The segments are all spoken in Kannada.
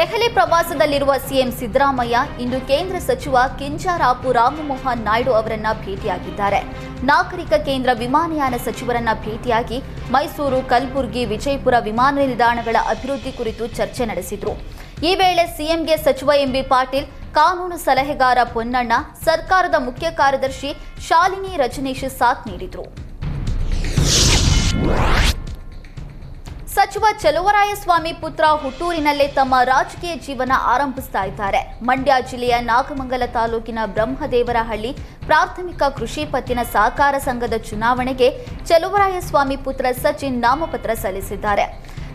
ದೆಹಲಿ ಪ್ರವಾಸದಲ್ಲಿರುವ ಸಿಎಂ ಸಿದ್ದರಾಮಯ್ಯ ಇಂದು ಕೇಂದ್ರ ಸಚಿವ ಕಿಂಜಾರಾಪು ರಾಮಮೋಹನ್ ನಾಯ್ಡು ಅವರನ್ನ ಭೇಟಿಯಾಗಿದ್ದಾರೆ. ನಾಗರಿಕ ಕೇಂದ್ರ ವಿಮಾನಯಾನ ಸಚಿವರನ್ನ ಭೇಟಿಯಾಗಿ ಮೈಸೂರು, ಕಲಬುರಗಿ, ವಿಜಯಪುರ ವಿಮಾನ ನಿಲ್ದಾಣಗಳ ಅಭಿವೃದ್ಧಿ ಕುರಿತು ಚರ್ಚೆ ನಡೆಸಿದರು. ಈ ವೇಳೆ ಸಿಎಂಗೆ ಸಚಿವ ಎಂಬಿ ಪಾಟೀಲ್, ಕಾನೂನು ಸಲಹೆಗಾರ ಪೊನ್ನಣ್ಣ, ಸರ್ಕಾರದ ಮುಖ್ಯ ಕಾರ್ಯದರ್ಶಿ ಶಾಲಿನಿ ರಜನೀಶ್ ಸಾಥ್ ನೀಡಿದ್ರು. ಸಚಿವ ಚಲುವರಾಯಸ್ವಾಮಿ ಪುತ್ರ ಹುಟ್ಟೂರಿನಲ್ಲೇ ತಮ್ಮ ರಾಜಕೀಯ ಜೀವನ ಆರಂಭಿಸ್ತಾ ಇದ್ದಾರೆ. ಮಂಡ್ಯ ಜಿಲ್ಲೆಯ ನಾಗಮಂಗಲ ತಾಲೂಕಿನ ಬ್ರಹ್ಮದೇವರಹಳ್ಳಿ ಪ್ರಾಥಮಿಕ ಕೃಷಿ ಪತ್ತಿನ ಸಹಕಾರ ಸಂಘದ ಚುನಾವಣೆಗೆ ಚಲುವರಾಯಸ್ವಾಮಿ ಪುತ್ರ ಸಚಿನ್ ನಾಮಪತ್ರ ಸಲ್ಲಿಸಿದ್ದಾರೆ.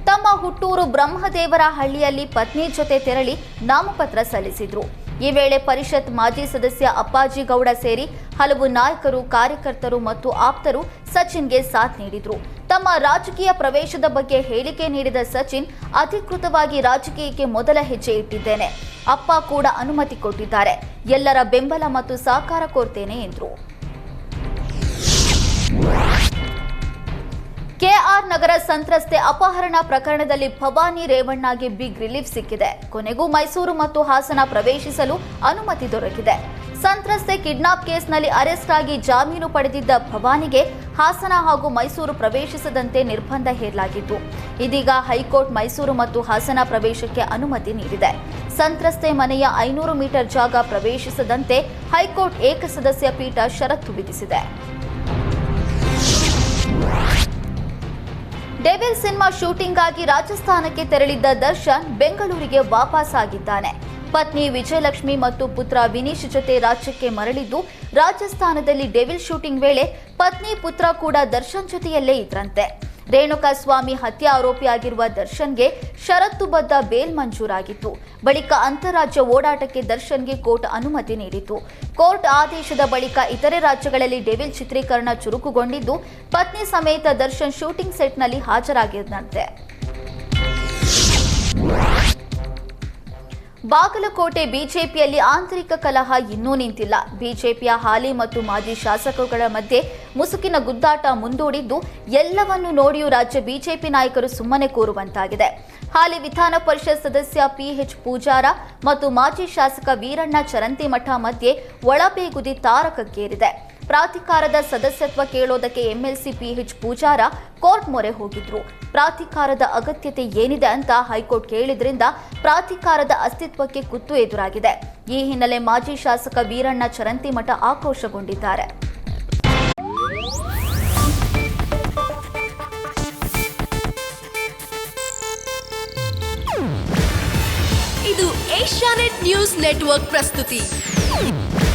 ತಮ್ಮ ಹುಟ್ಟೂರು ಬ್ರಹ್ಮದೇವರ ಹಳ್ಳಿಯಲ್ಲಿ ಪತ್ನಿ ಜೊತೆ ತೆರಳಿ ನಾಮಪತ್ರ ಸಲ್ಲಿಸಿದ್ರು. ಈ ವೇಳೆ ಪರಿಷತ್ ಮಾಜಿ ಸದಸ್ಯ ಅಪ್ಪಾಜಿ ಗೌಡ ಸೇರಿ ಹಲವು ನಾಯಕರು, ಕಾರ್ಯಕರ್ತರು ಮತ್ತು ಆಪ್ತರು ಸಚಿನ್ಗೆ ಸಾಥ್ ನೀಡಿದ್ರು. ತಮ್ಮ ರಾಜಕೀಯ ಪ್ರವೇಶದ ಬಗ್ಗೆ ಹೇಳಿಕೆ ನೀಡಿದ ಸಚಿನ್ ಅಧಿಕೃತವಾಗಿ ರಾಜಕೀಯಕ್ಕೆ ಮೊದಲ ಹೆಜ್ಜೆ ಇಟ್ಟಿದ್ದೇನೆ. ಅಪ್ಪ ಕೂಡ ಅನುಮತಿ ಕೊಟ್ಟಿದ್ದಾರೆ. ಎಲ್ಲರ ಬೆಂಬಲ ಮತ್ತು ಸಹಕಾರ ಕೋರ್ತೇನೆ ಎಂದರು. ಕೆಆರ್ ನಗರ ಸಂತ್ರಸ್ತೆ ಅಪಹರಣ ಪ್ರಕರಣದಲ್ಲಿ ಭವಾನಿ ರೇವಣ್ಣಗೆ ಬಿಗ್ ರಿಲೀಫ್ ಸಿಕ್ಕಿದೆ. ಕೊನೆಗೂ ಮೈಸೂರು ಮತ್ತು ಹಾಸನ ಪ್ರವೇಶಿಸಲು ಅನುಮತಿ ದೊರಕಿದೆ. ಸಂತ್ರಸ್ತೆ ಕಿಡ್ನಾಪ್ ಕೇಸ್ನಲ್ಲಿ ಅರೆಸ್ಟ್ ಆಗಿ ಜಾಮೀನು ಪಡೆದಿದ್ದ ಭವಾನಿಗೆ ಹಾಸನ ಹಾಗೂ ಮೈಸೂರು ಪ್ರವೇಶಿಸದಂತೆ ನಿರ್ಬಂಧ ಹೇರಲಾಗಿತ್ತು. ಇದೀಗ ಹೈಕೋರ್ಟ್ ಮೈಸೂರು ಮತ್ತು ಹಾಸನ ಪ್ರವೇಶಕ್ಕೆ ಅನುಮತಿ ನೀಡಿದೆ. ಸಂತ್ರಸ್ತೆ ಮನೆಯ ಐನೂರು ಮೀಟರ್ ಜಾಗ ಪ್ರವೇಶಿಸದಂತೆ ಹೈಕೋರ್ಟ್ ಏಕಸದಸ್ಯ ಪೀಠ ಷರತ್ತು ವಿಧಿಸಿದೆ. ಡೆವಿಲ್ ಸಿನಿಮಾ ಶೂಟಿಂಗ್ಗಾಗಿ ರಾಜಸ್ಥಾನಕ್ಕೆ ತೆರಳಿದ್ದ ದರ್ಶನ್ ಬೆಂಗಳೂರಿಗೆ ವಾಪಸ್ ಆಗಿದ್ದಾನೆ ಪತ್ನಿ ವಿಜಯಲಕ್ಷ್ಮಿ ಮತ್ತು ಪುತ್ರ ವಿನೀಶ್ ಜೊತೆ ರಾಜ್ಯಕ್ಕೆ ಮರಳಿದ್ದು, ರಾಜಸ್ಥಾನದಲ್ಲಿ ಡೆವಿಲ್ ಶೂಟಿಂಗ್ ವೇಳೆ ಪತ್ನಿ ಪುತ್ರ ಕೂಡ ದರ್ಶನ್ ಜೊತೆಯಲ್ಲೇ ಇದ್ರಂತೆ. ರೇಣುಕಾ ಸ್ವಾಮಿ ಹತ್ಯೆ ಆರೋಪಿಯಾಗಿರುವ ದರ್ಶನ್ಗೆ ಷರತ್ತುಬದ್ಧ ಬೇಲ್ ಮಂಜೂರಾಗಿತ್ತು. ಬಳಿಕ ಅಂತಾರಾಜ್ಯ ಓಡಾಟಕ್ಕೆ ದರ್ಶನ್ಗೆ ಕೋರ್ಟ್ ಅನುಮತಿ ನೀಡಿತು ಕೋರ್ಟ್ ಆದೇಶದ ಬಳಿಕ ಇತರೆ ರಾಜ್ಯಗಳಲ್ಲಿ ಡೆವಿಲ್ ಚಿತ್ರೀಕರಣ ಚುರುಕುಗೊಂಡಿದ್ದು, ಪತ್ನಿ ಸಮೇತ ದರ್ಶನ್ ಶೂಟಿಂಗ್ ಸೆಟ್ನಲ್ಲಿ ಹಾಜರಾಗಿದ್ದಂತೆ ಬಾಗಲಕೋಟೆ ಬಿಜೆಪಿಯಲ್ಲಿ ಆಂತರಿಕ ಕಲಹ ಇನ್ನೂ ನಿಂತಿಲ್ಲ. ಬಿಜೆಪಿಯ ಹಾಲಿ ಮತ್ತು ಮಾಜಿ ಶಾಸಕರುಗಳ ಮಧ್ಯೆ ಮುಸುಕಿನ ಗುದ್ದಾಟ ಮುಂದೂಡಿದ್ದು ಎಲ್ಲವನ್ನು ನೋಡಿಯೂ ರಾಜ್ಯ ಬಿಜೆಪಿ ನಾಯಕರು ಸುಮ್ಮನೆ ಕೂರುವಂತಾಗಿದೆ. ಹಾಲಿ ವಿಧಾನ ಪರಿಷತ್ ಸದಸ್ಯ ಪಿಎಚ್ ಪೂಜಾರ ಮತ್ತು ಮಾಜಿ ಶಾಸಕ ವೀರಣ್ಣ ಚರಂತಿಮಠ ಮಧ್ಯೆ ಒಳಬೇಗುದಿ ತಾರಕಕ್ಕೇರಿದೆ. ಪ್ರಾಧಿಕಾರದ ಸದಸ್ಯತ್ವ ಕೇಳೋದಕ್ಕೆ ಎಂಎಲ್ಸಿ ಪಿಎಚ್ ಪೂಜಾರ ಕೋರ್ಟ್ ಮೊರೆ ಹೋಗಿದ್ರು. ಪ್ರಾಧಿಕಾರದ ಅಗತ್ಯತೆ ಏನಿದೆ ಅಂತ ಹೈಕೋರ್ಟ್ ಕೇಳಿದ್ರಿಂದ ಪ್ರಾಧಿಕಾರದ ಅಸ್ತಿತ್ವಕ್ಕೆ ಕುತ್ತು ಎದುರಾಗಿದೆ. ಈ ಹಿನ್ನೆಲೆ ಮಾಜಿ ಶಾಸಕ ವೀರಣ್ಣ ಚರಂತಿಮಠ ಆಕ್ರೋಶಗೊಂಡಿದ್ದಾರೆ. ಇದು ಏಷ್ಯಾನೆಟ್ ನ್ಯೂಸ್ ನೆಟ್ವರ್ಕ್ ಪ್ರಸ್ತುತಿ.